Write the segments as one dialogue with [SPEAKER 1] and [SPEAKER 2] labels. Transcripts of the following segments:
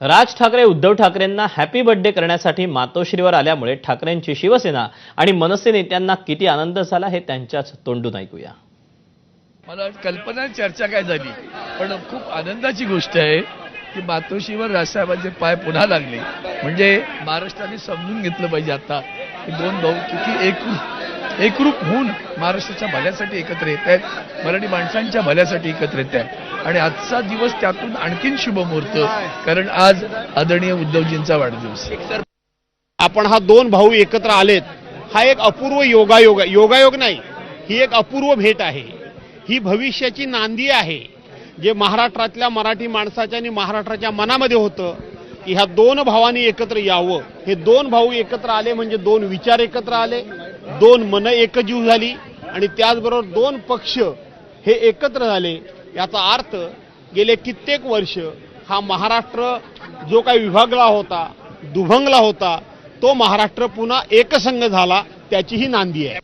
[SPEAKER 1] राज ठाकरे उद्धव ठाकरेंना happy birthday करण्यासाठी मातोश्रीवर आल्यामुळे ठाकरेंची शिवसेना आणि मनसे नेत्यांना किती आनंद झाला हे त्यांच्याच तोंडून ऐकूया.
[SPEAKER 2] मला कल्पना चर्चा काय झाली पण खूप आनंदाची गोष्ट आहे की मातोश्रीवर राजसाहेबांचे पाय पुन्हा लागले. म्हणजे महाराष्ट्राने समजून घेतलं पाहिजे आता की दोन भाऊ किती एकूण एकरूप होऊन महाराष्ट्राच्या भल्यासाठी एकत्र येत आहेत. मराठी माणसांच्या भल्यासाठी एकत्र येत आहेत. आणि आजचा दिवस त्यातून आणखीन शुभमुहूर्त. कारण आज आदरणीय उद्धवजींचा वाढदिवस.
[SPEAKER 3] आपण हा दोन भाऊ एकत्र आलेत. हा एक अपूर्व योगायोग योगायोग नाही. ही एक अपूर्व भेट आहे. ही भविष्याची नांदी आहे. जे महाराष्ट्रातल्या मराठी माणसाच्या आणि महाराष्ट्राच्या मनामध्ये होतं की ह्या दोन भावांनी एकत्र यावं. हे दोन भाऊ एकत्र आले म्हणजे दोन विचार एकत्र आले. दोन मन एकजीव झाली आणि त्याचबरोबर दोन पक्ष हे एकत्र झाले. याचा अर्थ गेले कित्येक वर्ष हा महाराष्ट्र जो काही विभागला होता दुभंगला होता तो महाराष्ट्र पुन्हा एकसंघ झाला त्याची ही नांदी आहे.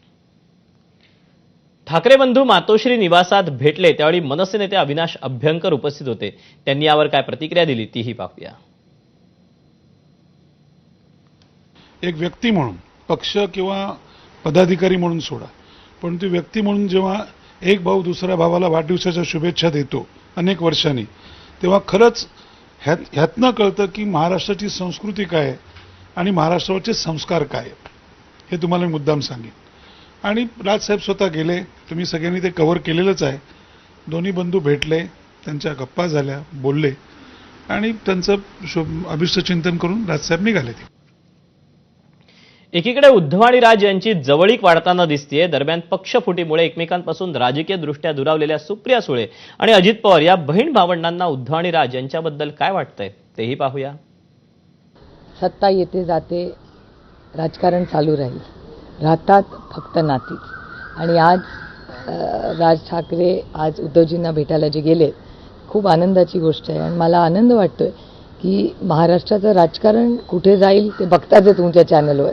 [SPEAKER 1] ठाकरे बंधू मातोश्री निवासात भेटले त्यावेळी मनसे नेते अविनाश अभ्यंकर उपस्थित होते. त्यांनी यावर काय प्रतिक्रिया दिली तीही पाहूया.
[SPEAKER 4] एक व्यक्ती म्हणून पक्ष किंवा पदाधिकारी म्हणून सोडा. पण ती व्यक्ती म्हणून जेव्हा एक भाऊ दुसऱ्या भावाला वाढदिवसाच्या शुभेच्छा देतो अनेक वर्षांनी तेव्हा खरंच ह्यात ह्यातनं कळतं की महाराष्ट्राची संस्कृती काय आहे आणि महाराष्ट्रावरचे संस्कार काय हे तुम्हाला मी मुद्दाम सांगेन. आणि राजसाहेब स्वतः गेले तुम्ही सगळ्यांनी ते कव्हर केलेलंच आहे. दोन्ही बंधू भेटले त्यांच्या गप्पा झाल्या बोलले आणि त्यांचं शुभ अभिष्टचिंतन करून राजसाहेब निघाले ते
[SPEAKER 1] एकीकडे उद्धव आणि राज यांची जवळीक वाढताना दिसतीये. दरम्यान पक्षफुटीमुळे एकमेकांपासून राजकीय दृष्ट्या दुरावलेल्या सुप्रिया सुळे आणि अजित पवार या बहीण भावंडांना उद्धव आणि राज यांच्याबद्दल काय वाटतंय? तेही पाहूया.
[SPEAKER 5] सत्ता येते जाते राजकारण चालू राहील. राहतात फक्त नाती. आणि आज राज ठाकरे आज उद्धवजींना भेटायला जे गेले खूप आनंदाची गोष्ट आहे. आणि मला आनंद वाटतोय की महाराष्ट्राचं राजकारण कुठे जाईल ते बघताच आहे तुमच्या चॅनलवर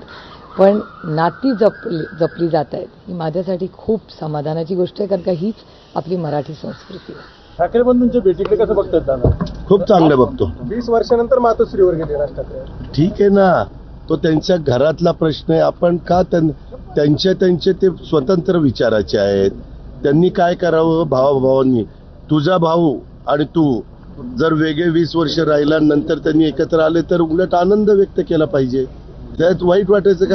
[SPEAKER 5] पण नाती जपली जपली जात आहेत. ही माझ्यासाठी खूप समाधानाची गोष्ट आहे कारण का हीच आपली मराठी संस्कृती आहे.
[SPEAKER 6] ठाकरे बंधूंच्या भेटीकडे कसं बघतात दादा?
[SPEAKER 7] खूप चांगलं बघतो.
[SPEAKER 6] वीस वर्षानंतर मातोश्रीवर गेले राज ठाकरे
[SPEAKER 7] ठीक आहे ना. तो त्यांच्या घरातला प्रश्न आहे. आपण का त्यां- त्यांचे त्यांचे ते स्वतंत्र विचाराचे आहेत? त्यांनी काय करावं भावाभावांनी? तुझा भाऊ आणि तू जर वेगळे वीस वर्ष राहिल्यानंतर त्यांनी एकत्र आले तर उलट आनंद व्यक्त केला पाहिजे. त्यात वाईट वाटायचं